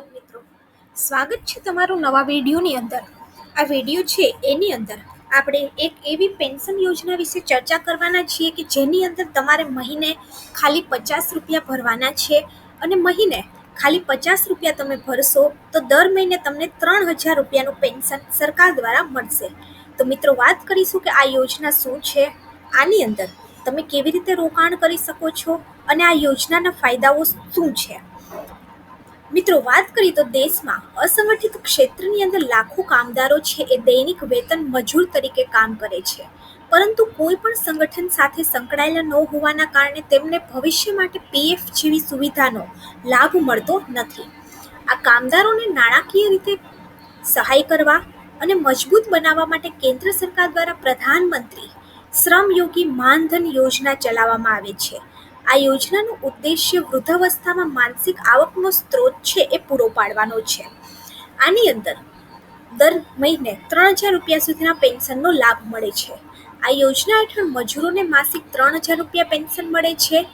નમસ્કાર મિત્રો. સ્વાગત છે તમારું નવા વિડીયોની અંદર. આ વીડિયો છે એની અંદર આપણે એક એવી પેન્શન યોજના વિશે ચર્ચા કરવાના છીએ કે જેની અંદર તમારે મહિને ખાલી પચાસ રૂપિયા ભરવાના છે અને મહિને ખાલી પચાસ રૂપિયા તમે ભરશો તો દર મહિને તમને ત્રણ હજાર રૂપિયાનું પેન્શન સરકાર દ્વારા મળશે. તો મિત્રો વાત કરીશું કે આ યોજના શું છે? આની અંદર તમે કેવી રીતે રોકાણ કરી શકો છો? અને આ યોજનાના ફાયદાઓ શું છે? મિત્રો, વાત કરીએ તો દેશમાં અસંગઠિત ક્ષેત્રની અંદર લાખો કામદારો છે, એ દૈનિક વેતન મજૂર તરીકે કામ કરે છે. પરંતુ કોઈ પણ સંગઠન સાથે સંકળાયેલા ન હોવાના કારણે તેમને ભવિષ્ય માટે પીએફ જેવી સુવિધાનો લાભ મળતો નથી. આ કામદારોને નાણાકીય રીતે સહાય કરવા અને મજબૂત બનાવવા માટે કેન્દ્ર સરકાર દ્વારા પ્રધાનમંત્રી શ્રમયોગી માનધન યોજના ચલાવવામાં આવે છે. આ યોજનાનો ઉદ્દેશ્ય વૃદ્ધાવસ્થામાં માનસિક આવકનો સ્ત્રોત છે એ પૂરો પાડવાનો છે. આની અંદર દર મહિને ત્રણ હજાર રૂપિયા સુધીના પેન્શનનો લાભ મળે છે. આ યોજના હેઠળ મજૂરોને માસિક ત્રણ હજાર રૂપિયા પેન્શન મળે છે.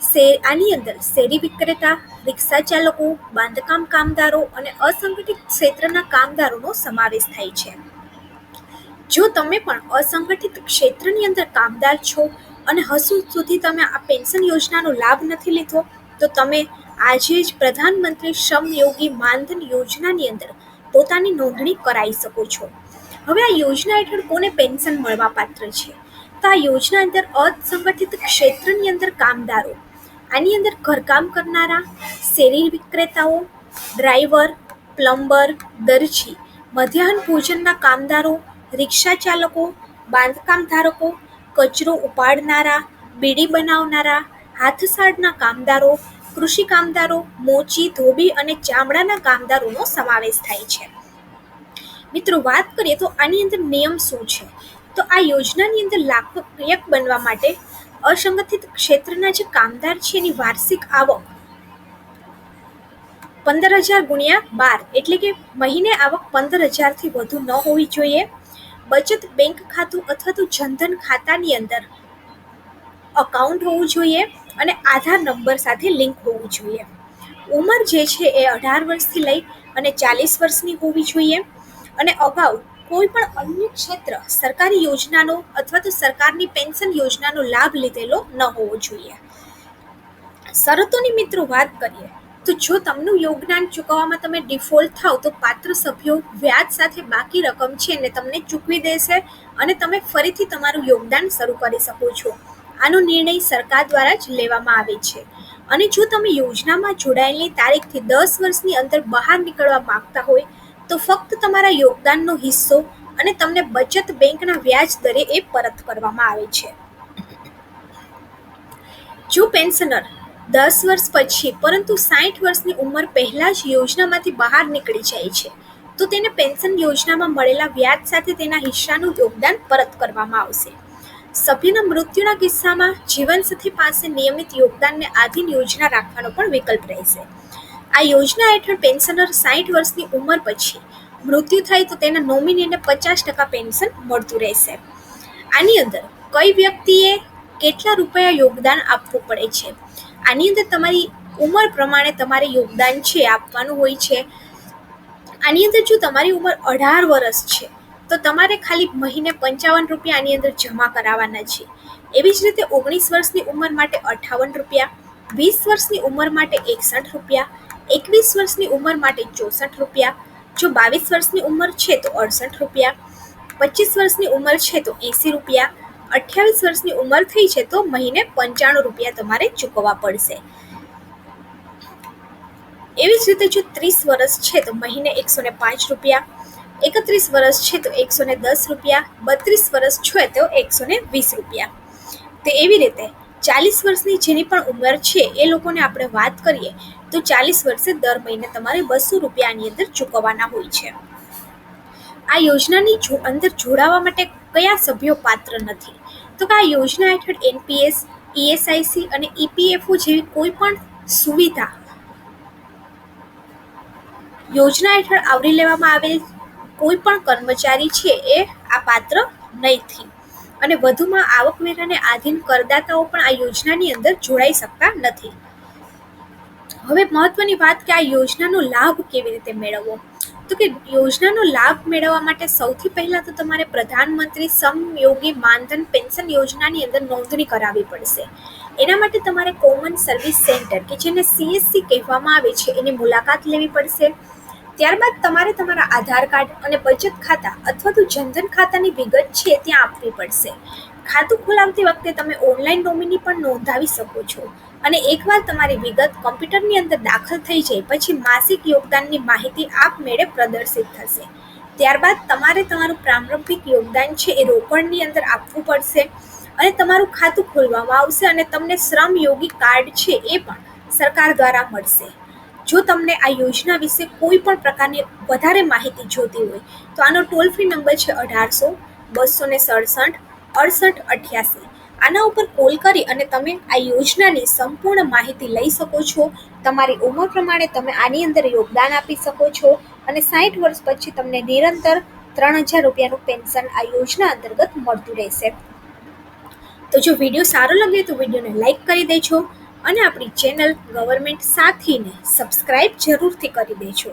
સે, આની અંદર શેરી વિક્રેતા, રિક્ષા ચાલકો, બાંધકામ કામદારો અને અસંગઠિત ક્ષેત્રના કામદારોનો સમાવેશ થાય છે. જો તમે પણ અસંગઠિત ક્ષેત્રની અંદર કામદાર છો અને હજુ સુધી તમે આ પેન્શન યોજનાનો લાભ નથી લીધો, તો તમે આજે જ પ્રધાનમંત્રી શ્રમ યોગી માનધન યોજનાની અંદર પોતાની નોંધણી કરાવી શકો છો. હવે આ યોજના હેઠળ કોને પેન્શન મળવા પાત્ર છે? તો આ યોજના અંદર અસંગઠિત ક્ષેત્રની અંદર કામદારો, આની અંદર ઘરકામ કરનારા શેરી વિક્રેતાઓ, ડ્રાઈવર, પ્લમ્બર, દરજી, મધ્યાહન ભોજનના કામદારો, રિક્ષા ચાલકો, બાંધકામ ધારકો કચરો ઉપાડનારા, બીડી બનાવનારા હાથસાળના કામદારો, કૃષિ કામદારો, મોચી, ધોબી અને ચામડાના કામદારોનો સમાવેશ થાય છે. મિત્રો, વાત કરીએ તો આની અંદર નિયમ શું છે? તો આ યોજનાની અંદર લાભદાયક બનવા માટે અસંગઠિત ક્ષેત્રના જે કામદાર છે, એની વાર્ષિક આવક પંદર હજાર ગુણ્યા બાર. એટલે કે મહિને આવક પંદર હજારથી વધુ ન હોવી જોઈએ. બચત બેંક ખાતું અથવા તો જનધન ખાતાની અંદર અકાઉન્ટ હોવું જોઈએ અને આધાર નંબર સાથે લિંક હોવું જોઈએ. ઉંમર જે છે એ અઢાર વર્ષથી લઈ અને ચાલીસ વર્ષની હોવી જોઈએ અને અગાઉ કોઈ પણ અન્ય ક્ષેત્ર સરકારી યોજનાનો અથવા તો સરકારની પેન્શન યોજનાનો લાભ લીધેલો ન હોવો જોઈએ. શરતોની મિત્રો વાત કરીએ તો જો તમનું યોગદાન ચૂકવવામાં તમે ડિફોલ્ટ થાવ, તો પાત્ર સભ્યો વ્યાજ સાથે બાકી રકમ છે ને તમને ચૂકવી દેશે અને તમે ફરીથી તમારું યોગદાન શરૂ કરી શકો છો. આનો નિર્ણય સરકાર દ્વારા જ લેવામાં આવે છે. અને જો તમે યોજનામાં જોડાયેલી તારીખથી દસ વર્ષની અંદર બહાર નીકળવા માંગતા હોય, તો ફક્ત તમારા યોગદાનનો હિસ્સો અને તમને બચત બેંકના વ્યાજ દરે એ પરત કરવામાં આવે છે. જો પેન્શનર દસ વર્ષ પછી, પરંતુ સાઠ વર્ષની ઉંમર પહેલાં જ યોજનામાંથી બહાર નીકળી જાય છે. તો તેને પેન્શન યોજનામાં મળેલા વ્યાજ સાથે તેના હિસ્સાનું યોગદાન પરત કરવામાં આવશે. સભ્યના મૃત્યુના કિસ્સામાં જીવનસાથી પાસે નિયમિત યોગદાનને આધીન યોજના રાખવાનો પણ વિકલ્પ રહેશે. આ યોજના હેઠળ પેન્શનર સાઠ વર્ષની ઉંમર પછી મૃત્યુ થાય તો તેના નોમિનીને પચાસ ટકા પેન્શન મળતું રહેશે. આની અંદર કઈ વ્યક્તિએ કેટલા રૂપિયા યોગદાન આપવું પડે છે? આની અંદર તમારી ઉંમર પ્રમાણે તમારે યોગદાન છે, આપવાનું હોય છે. આની અંદર જો તમારી ઉંમર અઢાર વર્ષ છે, તો તમારે ખાલી મહિને પંચાવન રૂપિયા આની અંદર જમા કરાવવાના છે. એવી જ રીતે ઓગણીસ વર્ષની ઉંમર માટે અઠ્ઠાવન રૂપિયા, વીસ વર્ષની ઉંમર માટે એકસઠ રૂપિયા, એકવીસ વર્ષની ઉંમર માટે ચોસઠ રૂપિયા, જો બાવીસ વર્ષની ઉંમર છે તો અડસઠ રૂપિયા, પચીસ વર્ષની ઉંમર છે તો એંસી રૂપિયા અઠ્યાવીસ વર્ષની ઉંમર થઈ છે તો મહિને પંચાણું રૂપિયા તમારે ચૂકવવા પડશે. એવી જ રીતે જો ત્રીસ વર્ષ છે તો મહિને એકસો ને પાંચ રૂપિયા, એકત્રીસ વર્ષ છે તો એકસો ને દસ રૂપિયા, બત્રીસ વર્ષ છે તો એકસો ને વીસ રૂપિયા. તો એવી રીતે ચાલીસ વર્ષની જેની પણ ઉંમર છે એ લોકોને આપણે વાત કરીએ તો ચાલીસ વર્ષે દર મહિને તમારે બસો રૂપિયાની અંદર ચૂકવવાના હોય છે. આ યોજનાની અંદર જોડાવા માટે કયા સભ્યો પાત્ર નથી? તો કે આ યોજના હેઠળ એનપીએસ ઈએસઆઈસી અને ઈપીએફઓ જેવી કોઈ પણ સુવિધા યોજના હેઠળ આવરી લેવામાં આવેલ કોઈ પણ કર્મચારી છે એ આ પાત્ર નથી. અને વધુમાં આવકવેરાને આધીન કરદાતાઓ પણ આ યોજનાની અંદર જોડાઈ શકતા નથી. હવે મહત્વની વાત કે આ યોજનાનો લાભ કેવી રીતે મેળવવો? તો કે યોજનાનો લાભ મેળવવા માટે સૌથી પહેલાં તો તમારે પ્રધાનમંત્રી સમયોગી માનધન પેન્શન યોજનાની અંદર નોંધણી કરાવવી પડશે. એના માટે તમારે કોમન સર્વિસ સેન્ટર કે જેને સીએસસી કહેવામાં આવે છે, એની મુલાકાત લેવી પડશે. ત્યારબાદ તમારે તમારા આધાર કાર્ડ અને બચત ખાતા અથવા તો જનધન ખાતાની વિગત છે, ત્યાં આપવી પડશે. ખાતું ખોલાવતી વખતે તમે ઓનલાઈન નોમિની પણ નોંધાવી શકો છો. અને એકવાર તમારી વિગત કમ્પ્યુટરની અંદર દાખલ થઈ જાય, પછી માસિક યોગદાનની માહિતી આપમેળે પ્રદર્શિત થશે. ત્યારબાદ તમારે તમારું પ્રારંભિક યોગદાન છે એ રોકડની અંદર આપવું પડશે અને તમારું ખાતું ખોલવામાં આવશે અને તમને શ્રમ યોગી કાર્ડ છે એ પણ સરકાર દ્વારા મળશે. જો તમને આ યોજના વિશે કોઈ પણ પ્રકારની વધારે માહિતી જોતી હોય, તો આનો ટોલ ફ્રી નંબર છે અઢારસો, બસો ને સડસઠ અડસઠ અઠ્યાસી. આના ઉપર કોલ કરી અને તમે આ યોજનાની સંપૂર્ણ માહિતી લઈ શકો છો. તમારી ઉંમર પ્રમાણે તમે આની અંદર યોગદાન આપી શકો છો અને સાઠ વર્ષ પછી તમને નિરંતર ત્રણ હજાર રૂપિયાનું પેન્શન આ યોજના અંતર્ગત મળતું રહેશે. તો જો વીડિયો સારો લાગે તો વિડીયોને લાઇક કરી દેજો અને આપણી ચેનલ ગવર્મેન્ટ સાથીને સબસ્ક્રાઈબ જરૂરથી કરી દેજો.